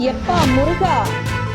எப்பா முருகா?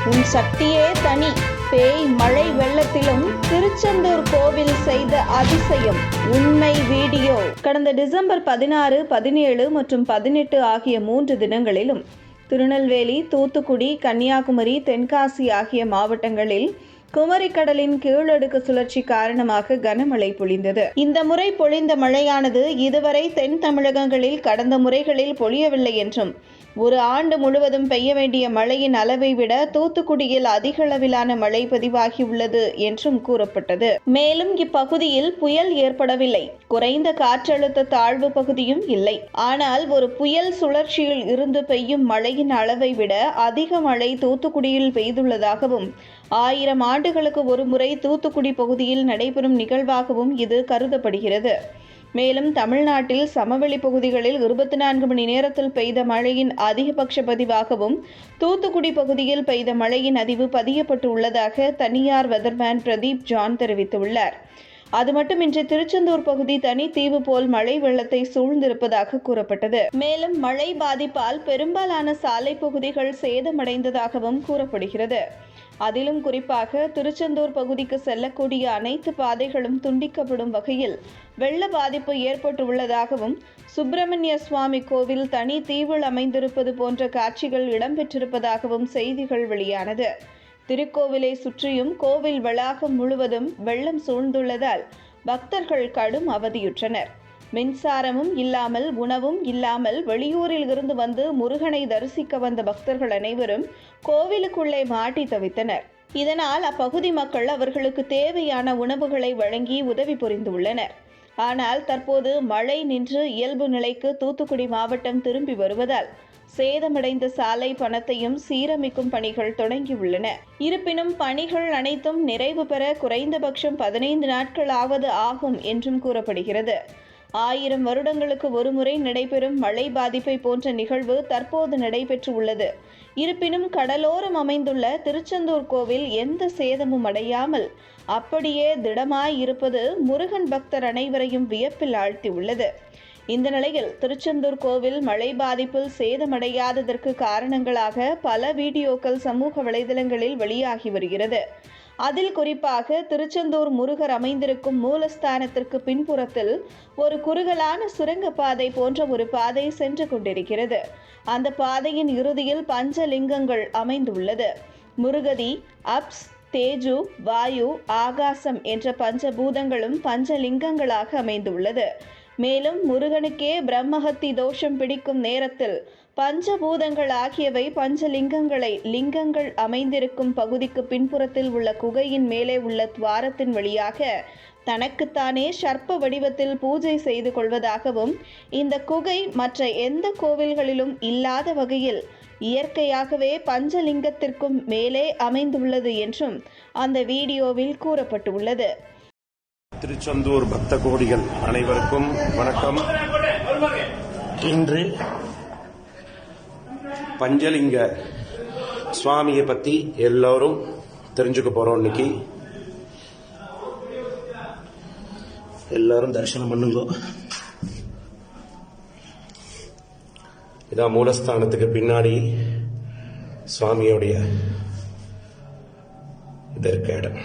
உன் சக்தியே தனி. பேய் மழை வெள்ளத்திலும் திருச்செந்தூர் கோவில் செய்த அதிசயம். உண்மை வீடியோ. கடந்த டிசம்பர் பதினாறு பதினேழு மற்றும் பதினெட்டு ஆகிய மூன்று தினங்களிலும் திருநெல்வேலி தூத்துக்குடி கன்னியாகுமரி தென்காசி ஆகிய மாவட்டங்களில் குமரிக்கடலின் கீழடுக்கு சுழற்சி காரணமாக கனமழை பொழிந்தது. இந்த முறை பொழிந்த மழையானது இதுவரை தென் தமிழகங்களில் கடந்த முறைகளில் பொழியவில்லை என்றும் ஒரு ஆண்டு முழுவதும் பெய்ய வேண்டிய மழையின் அளவை விட தூத்துக்குடியில் அதிக அளவிலான மழை பதிவாகியுள்ளது என்றும் கூறப்பட்டது. மேலும் இப்பகுதியில் புயல் ஏற்படவில்லை. குறைந்த காற்றழுத்த தாழ்வு பகுதியும் இல்லை. ஆனால் ஒரு புயல் சுழற்சியில் இருந்து பெய்யும் மழையின் அளவை விட அதிக மழை தூத்துக்குடியில் பெய்துள்ளதாகவும் ஆயிரம் ஆண்டுகளுக்கு ஒரு முறை தூத்துக்குடி பகுதியில் நடைபெறும் நிகழ்வாகவும் இது கருதப்படுகிறது. மேலும் தமிழ்நாட்டில் சமவெளி பகுதிகளில் இருபத்தி நான்கு மணி நேரத்தில் பெய்த மழையின் அதிகபட்ச பதிவாகவும் தூத்துக்குடி பகுதியில் பெய்த மழையின் அதிவு பதியப்பட்டு உள்ளதாக தனியார் வெதர்மேன் பிரதீப் ஜான் தெரிவித்துள்ளார். அது மட்டுமின்றி திருச்செந்தூர் பகுதி தனித்தீவு போல் மழை வெள்ளத்தை சூழ்ந்திருப்பதாக கூறப்பட்டது. மேலும் மழை பாதிப்பால் பெரும்பாலான சாலை பகுதிகள் சேதமடைந்ததாகவும் கூறப்படுகிறது. அதிலும் குறிப்பாக திருச்செந்தூர் பகுதிக்கு செல்லக்கூடிய அனைத்து பாதைகளும் துண்டிக்கப்படும் வகையில் வெள்ள பாதிப்பு ஏற்பட்டுள்ளதாகவும் சுப்பிரமணிய சுவாமி கோவில் தனி தீவில் அமைந்திருப்பது போன்ற காட்சிகள் இடம்பெற்றிருப்பதாகவும் செய்திகள் வெளியானது. திருக்கோவிலை சுற்றியும் கோவில் வளாகம் முழுவதும் வெள்ளம் சூழ்ந்துள்ளதால் பக்தர்கள் கடும் அவதியுற்றனர். மின்சாரமும் இல்லாமல் உணவும் இல்லாமல் வெளியூரில் இருந்து வந்து முருகனை தரிசிக்க வந்த பக்தர்கள் அனைவரும் கோவிலுக்குள்ளே மாட்டி தவித்தனர். இதனால் அப்பகுதி மக்கள் அவர்களுக்கு தேவையான உணவுகளை வழங்கி உதவி புரிந்துள்ளனர். ஆனால் தற்போது மழை நின்று இயல்பு நிலைக்கு தூத்துக்குடி மாவட்டம் திரும்பி வருவதால் சேதமடைந்த சாலை பணத்தையும் சீரமைக்கும் பணிகள் தொடங்கியுள்ளன. இருப்பினும் பணிகள் அனைத்தும் நிறைவு பெற குறைந்தபட்சம் பதினைந்து நாட்களாவது ஆகும் என்றும் கூறப்படுகிறது. ஆயிரம் வருடங்களுக்கு ஒருமுறை நடைபெறும் மழை பாதிப்பை போன்ற நிகழ்வு தற்போது நடைபெற்று உள்ளது இருப்பினும் கடலோரம் அமைந்துள்ள திருச்செந்தூர் கோவில் எந்த சேதமும் அடையாமல் அப்படியே திடமாய் இருப்பது முருகன் பக்தர் அனைவரையும் வியப்பில் ஆழ்த்தியுள்ளது. இந்த நிலையில் திருச்செந்தூர் கோவில் மழை பாதிப்பில் சேதமடையாததற்கு காரணங்களாக பல வீடியோக்கள் சமூக வலைதளங்களில் வெளியாகி வருகிறது. அதில் குறிப்பாக திருச்செந்தூர் முருகர் அமைந்திருக்கும் மூலஸ்தானத்திற்கு பின்புறத்தில் ஒரு குறுகலான சுரங்கப்பாதை போன்ற ஒரு பாதை சென்று கொண்டிருக்கிறது. அந்த பாதையின் இறுதியில் பஞ்சலிங்கங்கள் அமைந்துள்ளது. முருகதி அப்ஸ் தேஜு வாயு ஆகாசம் என்ற பஞ்சபூதங்களும் பஞ்சலிங்கங்களாக அமைந்துள்ளது. மேலும் முருகனுக்கே பிரம்மஹத்தி தோஷம் பிடிக்கும் நேரத்தில் பஞ்சபூதங்கள் ஆகியவை பஞ்சலிங்கங்களை லிங்கங்கள் அமைந்திருக்கும் பகுதிக்கு பின்புறத்தில் உள்ள குகையின் மேலே உள்ள துவாரத்தின் வழியாக தனக்குத்தானே சர்ப்ப வடிவத்தில் பூஜை செய்து கொள்வதாகவும் இந்த குகை மற்ற எந்த கோவில்களிலும் இல்லாத வகையில் இயற்கையாகவே பஞ்சலிங்கத்திற்கும் மேலே அமைந்துள்ளது என்றும் அந்த வீடியோவில் கூறப்பட்டுள்ளது. திருச்செந்தூர் பக்த கோடிகள் அனைவருக்கும் வணக்கம். இன்று பஞ்சலிங்க சுவாமியை பத்தி எல்லாரும் தெரிஞ்சுக்க போறோம் இன்னைக்கு. எல்லாரும் தரிசனம் பண்ணுங்க. இதான் மூலஸ்தானத்துக்கு பின்னாடி சுவாமியோடைய இது இருக்க இடம்.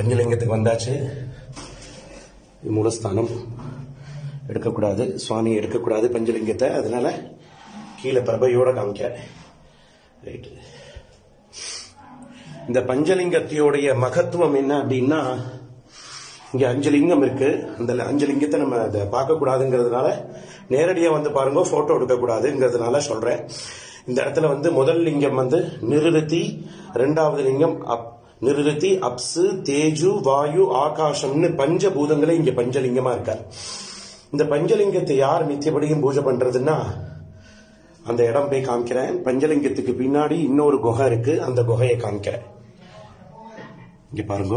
பஞ்சலிங்கத்துக்கு வந்தாச்சு. இது மூலஸ்தானம் எடுக்கக்கூடாது. சுவாமி எடுக்கக்கூடாது பஞ்சலிங்கத்தை. அதனால கீழே பிரபையோட காமிக்க. ரைட்டு இந்த பஞ்சலிங்கத்தையோடைய மகத்துவம் என்ன அப்படின்னா இங்க அஞ்சு லிங்கம் இருக்கு. அந்த அஞ்சு லிங்கத்தை நம்ம அதை பார்க்கக்கூடாதுங்கிறதுனால நேரடியாக வந்து பாருங்க போட்டோ எடுக்கக்கூடாதுங்கிறதுனால சொல்கிறேன் சொல்றேன். இந்த இடத்துல வந்து முதல் லிங்கம் வந்து நிறுத்தி ரெண்டாவது லிங்கம் அப் நிருதி அப்சு தேஜு வாயு ஆகாசம்னு பஞ்சபூதங்களே இங்க பஞ்சலிங்கமா இருக்கார். இந்த பஞ்சலிங்கத்தை யார் நித்தியபடியும் பூஜை பண்றதுன்னா அந்த இடம் போய் காமிக்கிறேன். பஞ்சலிங்கத்துக்கு பின்னாடி இன்னொரு குகை இருக்கு அந்த குகையை காமிக்கிறேன். இங்க பாருங்க.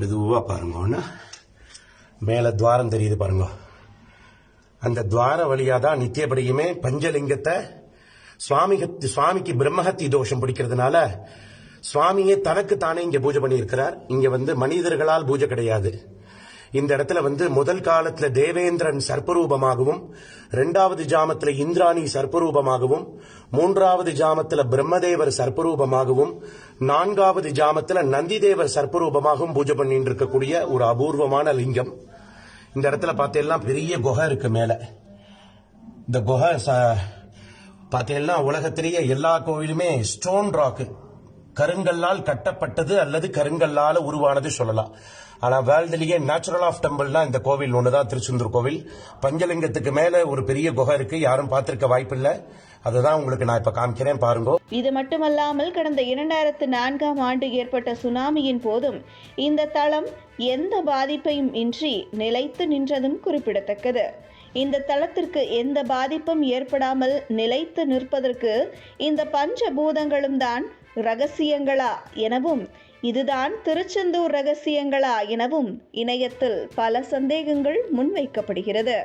மெதுவா பாருங்க மேல துவாரம் தெரியுது பாருங்க. அந்த துவார வழியா தான் நித்தியபடியுமே பஞ்சலிங்கத்தை சுவாமிக்கு சுவாமிக்கு பிரம்மஹத்தி தோஷம் பிடிக்கிறதுனால சுவாமியே தனக்கு தானே இங்க பூஜை பண்ணியிருக்கிறார். இங்க வந்து மனிதர்களால் பூஜை கிடையாது. இந்த இடத்துல வந்து முதல் காலத்துல தேவேந்திரன் சர்ப்பரூபமாகவும் இரண்டாவது ஜாமத்துல இந்திராணி சர்ப்பரூபமாகவும் மூன்றாவது ஜாமத்துல பிரம்மதேவர் சர்ப்பரூபமாகவும் நான்காவது ஜாமத்துல நந்திதேவர் சர்ப்பரூபமாகவும் பூஜை பண்ணிட்டு இருக்கக்கூடிய ஒரு அபூர்வமான லிங்கம். இந்த இடத்துல பார்த்தீங்கன்னா பெரிய குகை இருக்கு மேல. இந்த குகை ச- உலகத்திலேயே எல்லா கோவிலுமே ஸ்டோன் ராக்கு கருங்கல்லால் கட்டப்பட்டது அல்லது கருங்கல்லால உருவானது சொல்லலாம். ஆனா வேர்ல்டுலயே நேச்சுரல் ஆஃப் டெம்பிள்னா இந்த கோவில் ஒண்ணுதான் திருச்செந்தூர் கோவில். பஞ்சலிங்கத்துக்கு மேல ஒரு பெரிய குகை இருக்கு யாரும் பார்த்திருக்க வாய்ப்பில்லை. அதுதான் உங்களுக்கு நான் இப்ப காமிக்கிறேன் பாருங்க. இது மட்டுமல்லாமல் கடந்த இரண்டாயிரத்து நான்காம் ஆண்டு ஏற்பட்ட சுனாமியின் போதும் இந்த தளம் எந்த பாதிப்பையும் இன்றி நிலைத்து நின்றதும் குறிப்பிடத்தக்கது. இந்த தளத்திற்கு எந்த பாதிப்பும் ஏற்படாமல் நிலைத்து நிற்பதற்கு இந்த பஞ்சபூதங்களும் தான் ரகசியங்களா எனவும் இதுதான் திருச்செந்தூர் ரகசியங்களா எனவும் இணையத்தில் பல சந்தேகங்கள் முன்வைக்கப்படுகிறது.